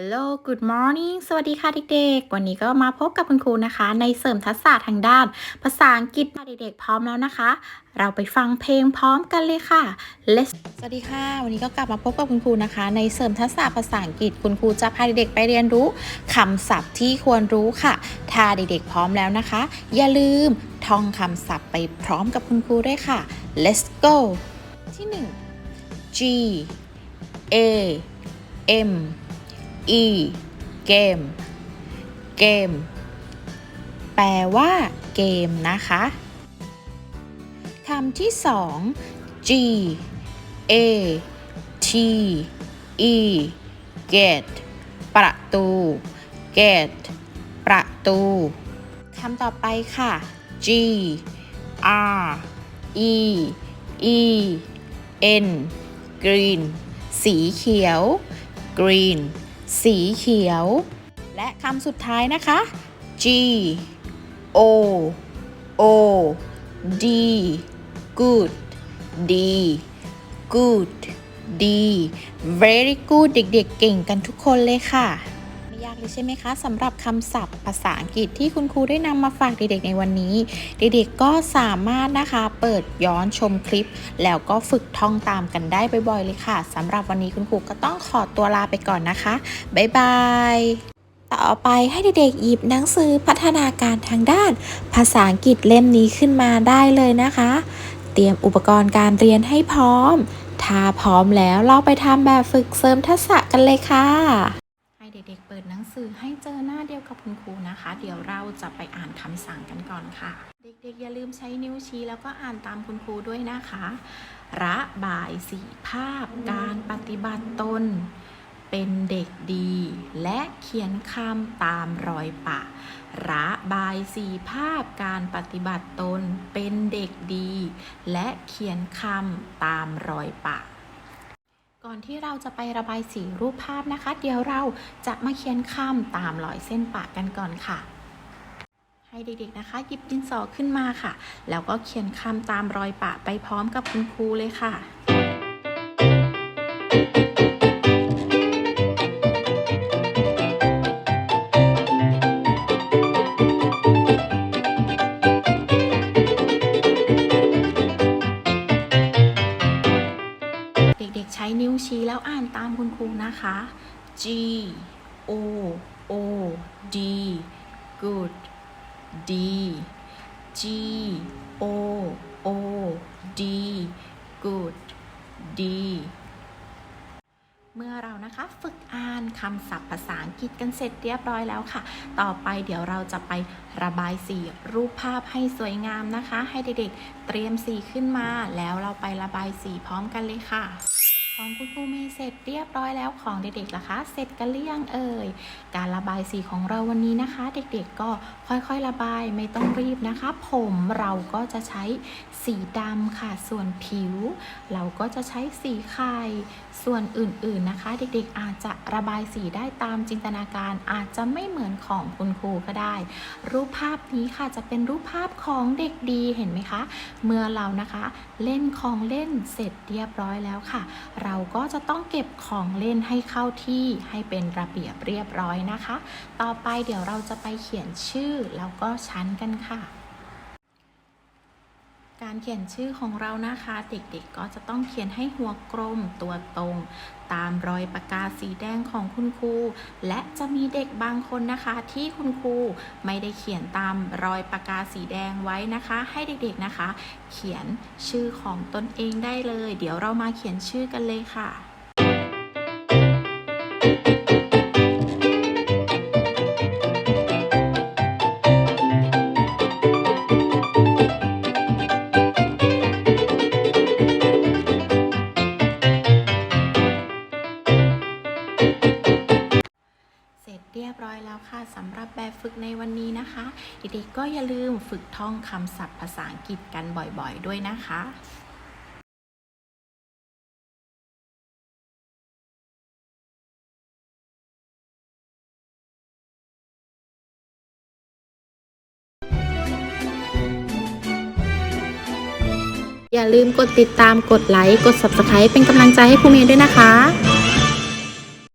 Hello Good morning สวัสดีค่ะเด็กๆ วันนี้ก็มาพบกับคุณครูนะคะ ในเสริมทักษะทางด้าน ภาษาอังกฤษเด็กๆ พร้อมแล้วนะคะ เราไปฟังเพลงพร้อมกันเลยค่ะ Let's สวัสดีค่ะ วันนี้ก็กลับมาพบกับคุณครูนะคะ ในเสริมทักษะภาษาอังกฤษ คุณครูจะพาเด็กๆ ไปเรียนรู้คำศัพท์ที่ควรรู้ค่ะ ถ้าเด็กๆ พร้อมแล้วนะคะ อย่าลืมท่องคำศัพท์ไปพร้อมกับคุณครูด้วยค่ะ Let's go ที่ 1 G A M E เกม เกม แปลว่า เกมนะคะคำที่สอง G A T E gate ประตู gate ประตูคำต่อไปค่ะ G R E E N green สีเขียว green สีเขียว และคำสุดท้ายนะคะ G O O D good D good D very good เด็กๆเก่งกันทุกคนเลยค่ะากเลยใช่ไหมคะสำหรับคำศัพท์ภาษาอังกฤษที่คุณครูได้นำมาฝากเด็กๆในวันนี้ เด็กๆก็สามารถนะคะเปิดย้อนชมคลิป แล้วก็ฝึกท่องตามกันได้บ่อยๆเลยค่ะสำหรับวันนี้คุณครูก็ต้องขอตัวลาไปก่อนนะคะ บ๊ายบายต่อไปให้เด็กๆหยิบหนังสือพัฒนาการทางด้าน ภาษาอังกฤษเล่มนี้ขึ้นมาได้เลยนะคะ เตรียมอุปกรณ์การเรียนให้พร้อม ถ้าพร้อมแล้วเราไปทำแบบฝึกเสริมทักษะกันเลยค่ะ ปิดหนังสือให้เจอหน้าเดียวกับคุณครูนะคะ เดี๋ยวเราจะไปอ่านคำสั่งกันก่อนค่ะ เด็กๆ อย่าลืมใช้นิ้วชี้แล้วก็อ่านตามคุณครูด้วยนะคะ ระบายสีภาพ การปฏิบัติตน เป็นเด็กดี และเขียนคำตามรอยปะ ระบายสีภาพการปฏิบัติตน เป็นเด็กดี และเขียนคำตามรอยปะ ก่อนที่เราจะไประบายสีรูปภาพนะคะ เดี๋ยวเราจะมาเขียนคำตามรอยเส้นปากกันก่อนค่ะ ให้เด็กๆนะคะ หยิบดินสอขึ้นมาค่ะ แล้วก็เขียนคำตามรอยปากไปพร้อมกับคุณครูเลยค่ะ G O O D good D G O O D good D เมื่อเรานะคะฝึกอ่านคำศัพท์ภาษาอังกฤษกันเสร็จเรียบร้อยแล้วค่ะ ต่อไปเดี๋ยวเราจะไประบายสีรูปภาพให้สวยงามนะคะ ให้เด็กๆเตรียมสีขึ้นมา แล้วเราไประบายสีพร้อมกันเลยค่ะ ของคุณครูเมย์เสร็จเรียบร้อยแล้วของเด็กๆล่ะคะ เสร็จกันหรือยังเอ่ย การระบายสีของเราวันนี้นะคะ เด็กๆก็ค่อยๆระบายไม่ต้องรีบนะคะ ผมเราก็จะใช้สีดำค่ะ ส่วนผิว เราก็จะใช้สีไข่ส่วนอื่นๆนะคะ เด็กๆอาจจะระบายสีได้ตามจินตนาการอาจจะไม่เหมือนของคุณครูก็ได้ รูปภาพนี้ค่ะจะเป็นรูปภาพของเด็กดีเห็นไหมคะ เมื่อเรานะคะ เล่นของเล่นเสร็จเรียบร้อยแล้วค่ะเราก็จะต้องเก็บของเล่นให้เข้าที่ให้เป็นระเบียบเรียบร้อยนะคะ ต่อไปเดี๋ยวเราจะไปเขียนชื่อแล้วก็ชั้นกันค่ะ การเขียนชื่อของเรานะคะ เด็กๆก็จะต้องเขียนให้หัวกลมตัวตรง ตามรอยปากกาสีแดงของคุณครู และจะมีเด็กบางคนนะคะ ที่คุณครูไม่ได้เขียนตามรอยปากกาสีแดงไว้นะคะ ให้เด็กๆนะคะ เขียนชื่อของตนเองได้เลย เดี๋ยวเรามาเขียนชื่อกันเลยค่ะ ร็จเรียบร้อยแล้วค่ะสำหรับแบบฝึกในวันนี้นะคะ เด็กๆก็อย่าลืมฝึกท่องคำศัพท์ภาษาอังกฤษกันบ่อยๆด้วยนะคะอย่าลืมกดติดตาม กดไลค์ กด Subscribe เป็นกำลังใจให้ครูเมย์ด้วยนะคะ